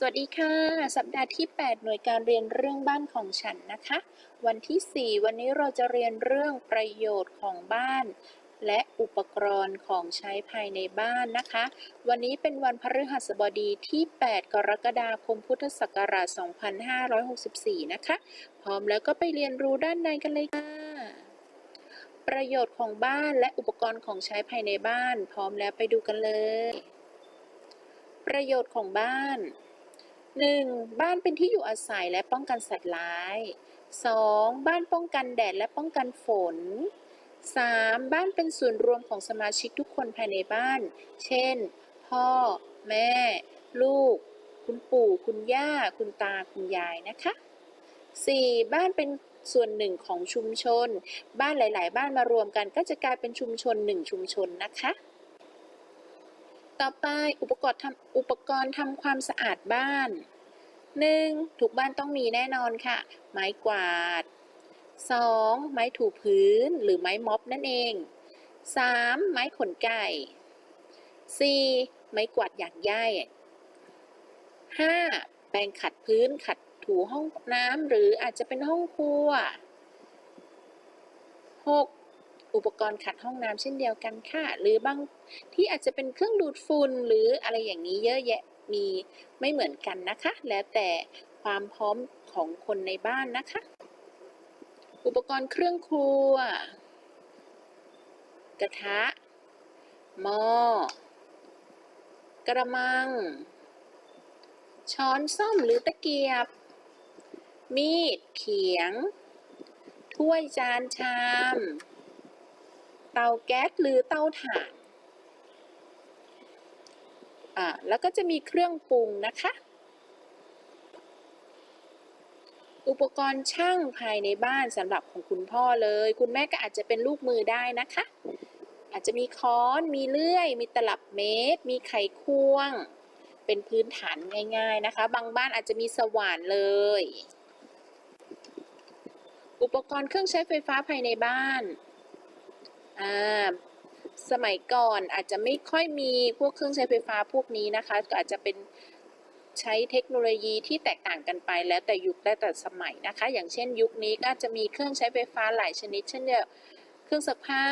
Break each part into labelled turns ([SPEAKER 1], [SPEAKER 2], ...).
[SPEAKER 1] สวัสดีค่ะ สัปดาห์ที่ 8 หน่วยการเรียนเรื่องบ้านของฉันนะคะ วันที่ 4 วันนี้เราจะเรียนเรื่องประโยชน์ของบ้าน และอุปกรณ์ของใช้ภายในบ้านนะคะ วันนี้เป็นวันพฤหัสบดีที่ 8 กรกฎาคมพุทธศักราช 2564 นะคะ พร้อมแล้วก็ไปเรียนรู้ด้านในกันเลยค่ะประโยชน์ของบ้านและอุปกรณ์ของใช้ภายในบ้าน พร้อมแล้วไปดูกันเลย ประโยชน์ของบ้าน 1. บ้านเป็นที่อยู่อาศัยและป้องกันสัตว์ร้าย 2. บ้านป้องกันแดดและป้องกันฝน 3. บ้านเป็นศูนย์รวมของสมาชิกทุกคนภายในบ้าน เช่น พ่อ แม่ ลูก คุณปู่ คุณย่า คุณตา คุณยายนะคะ 4. บ้านเป็นส่วนหนึ่งของชุมชน บ้านหลาย ๆ บ้านมารวมกันก็จะกลายเป็นชุมชนหนึ่งชุมชนนะคะ ต่อไปอุปกรณ์ทำอุปกรณ์ทำความสะอาดบ้าน 1. ทุกบ้านต้องมีแน่นอนค่ะ ไม้กวาด 2. ไม้ถูพื้นหรือไม้ม็อบนั่นเอง 3. ไม้ขนไก่ 4. ไม้กวาดหยางหญ้า 5. แปรงขัดพื้นขัดถูห้องน้ำหรืออาจจะเป็นห้องครัว 6. อุปกรณ์ขัดห้องน้ำเช่นเดียวกันค่ะ หรือบางที่อาจจะเป็นเครื่องดูดฝุ่นหรืออะไรอย่างนี้เยอะแยะมีไม่เหมือนกันนะคะ แล้วแต่ความพร้อมของคนในบ้านนะคะ อุปกรณ์เครื่องครัว กระทะหม้อกระมัง ช้อนส้อมหรือตะเกียบ มีด เขียง ถ้วยจานชาม เตาแก๊สหรือเตาถ่านอ่าแล้วก็จะมีเครื่องปรุงนะคะ อุปกรณ์ช่างภายในบ้านสำหรับของคุณพ่อเลย คุณแม่ก็อาจจะเป็นลูกมือได้นะคะ อาจจะมีค้อนมีเลื่อย มีตลับเมตร มีไขควง เป็นพื้นฐานง่าย ๆนะคะ บางบ้านอาจจะมีสว่านเลย อุปกรณ์เครื่องใช้ไฟฟ้าภายในบ้าน อ่าสมัยก่อนอาจจะไม่ค่อยมีพวกเครื่องใช้ไฟฟ้าพวกนี้นะคะ ก็อาจจะเป็นใช้เทคโนโลยีที่แตกต่างกันไปแล้วแต่ยุคและแต่สมัยนะคะ อย่างเช่นยุคนี้ก็จะมีเครื่องใช้ไฟฟ้าหลายชนิด เช่นเดียวเครื่องซักผ้า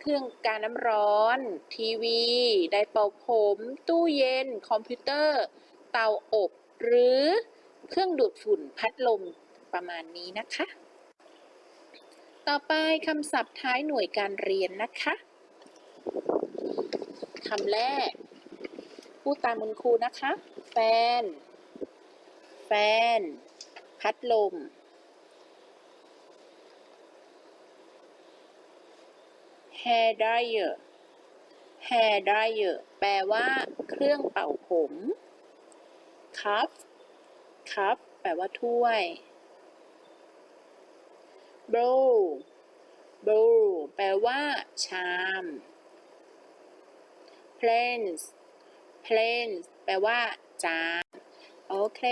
[SPEAKER 1] เครื่องการน้ำร้อน ทีวี ไดร์เป่าผม ตู้เย็น คอมพิวเตอร์ เตาอบ หรือเครื่องดูดฝุ่นพัดลมประมาณนี้นะคะ ต่อไปคำศัพท์ท้ายหน่วยการเรียนนะคะคำแรก พูดตามคุณครูนะคะ แฟน แฟน พัดลม hair dryer hair dryer แปลว่าเครื่องเป่าผม cup cup แปลว่าถ้วย bowl bowl แปลว่า ชาม planes planes แปลว่า จาน โอเค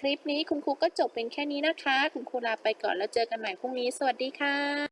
[SPEAKER 1] คลิปนี้คุณครูก็จบเป็นแค่นี้นะคะ คุณครูลาไปก่อนแล้วเจอกันใหม่พรุ่งนี้ สวัสดีค่ะ